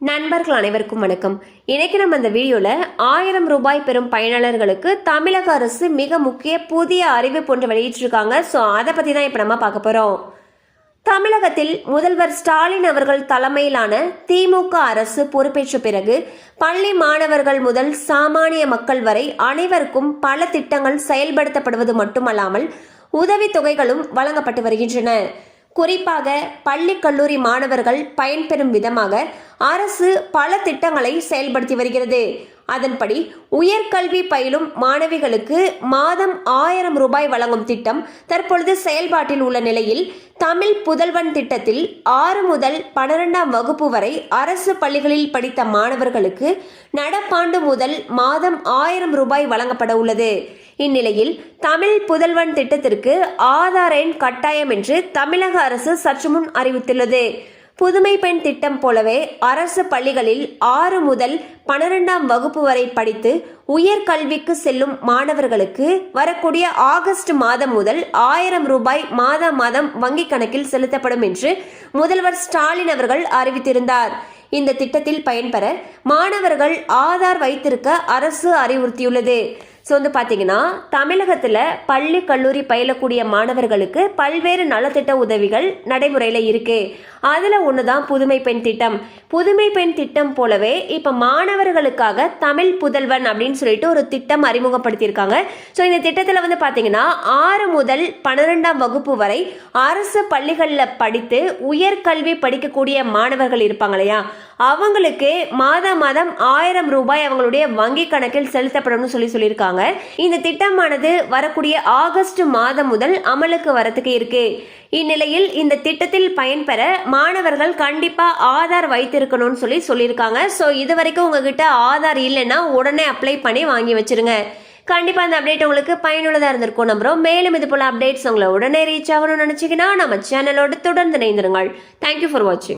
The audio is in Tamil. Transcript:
நண்பர்கள் அனைவருக்கும் வணக்கம். இன்னைக்கு நம்ம இந்த வீடியோவில் ஆயிரம் ரூபாய் பெறும் பயனாளர்களுக்கு தமிழக அரசு மிக முக்கிய புதிய அறிவிப்பு ஒன்று வெளியிட்டிருக்காங்க. ஸோ அதை பற்றி தான் இப்போ நம்ம பார்க்க போகிறோம் தமிழகத்தில் முதல்வர் ஸ்டாலின் அவர்கள் தலைமையிலான திமுக அரசு பொறுப்பேற்ற பிறகு பள்ளி மாணவர்கள் முதல் சாமானிய மக்கள் வரை அனைவருக்கும் பல திட்டங்கள் செயல்படுத்தப்படுவது மட்டுமல்லாமல் உதவித்தொகைகளும் வழங்கப்பட்டு வருகின்றன. குறிப்பாக பள்ளி கல்லூரி மாணவர்கள் பயன்பெறும் விதமாக அரசு பல திட்டங்களை செயல்படுத்தி வருகிறது. அதன்படி உயர்கல்வி பயிலும் மாணவிகளுக்கு மாதம் ஆயிரம் ரூபாய் வழங்கும் திட்டம் தற்பொழுது செயல்பாட்டில் உள்ள நிலையில் தமிழ் புதல்வன் திட்டத்தில் ஆறு முதல் பன்னிரெண்டாம் வகுப்பு வரை அரசு பள்ளிகளில் படித்த மாணவர்களுக்கு நடப்பாண்டு முதல் மாதம் ஆயிரம் ரூபாய் வழங்கப்பட உள்ளது. இந்நிலையில் தமிழ் புதல்வன் திட்டத்திற்கு ஆதார் எண் கட்டாயம் என்று தமிழக அரசு சற்று முன் அறிவித்துள்ளது. புதுமை பெண் திட்டம் போலவே அரசு பள்ளிகளில் ஆறு முதல் பன்னிரெண்டாம் வகுப்பு வரை படித்து உயர்கல்விக்கு செல்லும் மாணவர்களுக்கு வரக்கூடிய ஆகஸ்ட் மாதம் முதல் ஆயிரம் ரூபாய் மாத மாதம் வங்கிக் கணக்கில் செலுத்தப்படும் என்று முதல்வர் ஸ்டாலின் அவர்கள் அறிவித்திருந்தார். இந்த திட்டத்தில் பயன்பெற மாணவர்கள் ஆதார் வைத்திருக்க அரசு அறிவுறுத்தியுள்ளது. ஸோ வந்து பார்த்தீங்கன்னா தமிழகத்தில் பள்ளி கல்லூரி பயிலக்கூடிய மாணவர்களுக்கு பல்வேறு நலத்திட்ட உதவிகள் நடைமுறையில் இருக்குது அதில் ஒன்று தான் புதுமை பெண் திட்டம். புதுமை பெண் திட்டம் போலவே இப்போ மாணவர்களுக்காக தமிழ் புதல்வன் அப்படின்னு சொல்லிட்டு ஒரு திட்டம் அறிமுகப்படுத்தியிருக்காங்க. ஸோ இந்த திட்டத்தில் வந்து பார்த்தீங்கன்னா ஆறு முதல் பன்னிரெண்டாம் வகுப்பு வரை அரசு பள்ளிகளில் படித்து உயர்கல்வி படிக்கக்கூடிய மாணவர்கள் இருப்பாங்க இல்லையா? அவங்களுக்கு மாதம் மாதம் ஆயிரம் ரூபாய் அவங்களுடைய வங்கி கணக்கில் செலுத்தப்படும்னு சொல்லி சொல்லியிருக்காங்க. இந்த திட்டமானது வரக்கூடிய ஆகஸ்ட் மாதம் முதல் அமலுக்கு வரத்துக்கு இருக்கு. இந்நிலையில் இந்த திட்டத்தில் பயன்பெற மாணவர்கள் கண்டிப்பாக ஆதார் வைத்திருக்கணும்னு சொல்லி சொல்லியிருக்காங்க. ஸோ இது வரைக்கும் உங்ககிட்ட ஆதார் இல்லைன்னா உடனே அப்ளை பண்ணி வாங்கி வச்சிருங்க. கண்டிப்பாக அந்த அப்டேட் உங்களுக்கு பயனுள்ளதாக இருந்திருக்கும் நம்புறோம். மேலும் இது போல் அப்டேட்ஸ் உங்களை உடனே ரீச் ஆகணும்னு நினச்சிங்கன்னா நம்ம சேனலோடு தொடர்ந்து இணைந்திருங்கள். தேங்க்யூ ஃபார் வாட்சிங்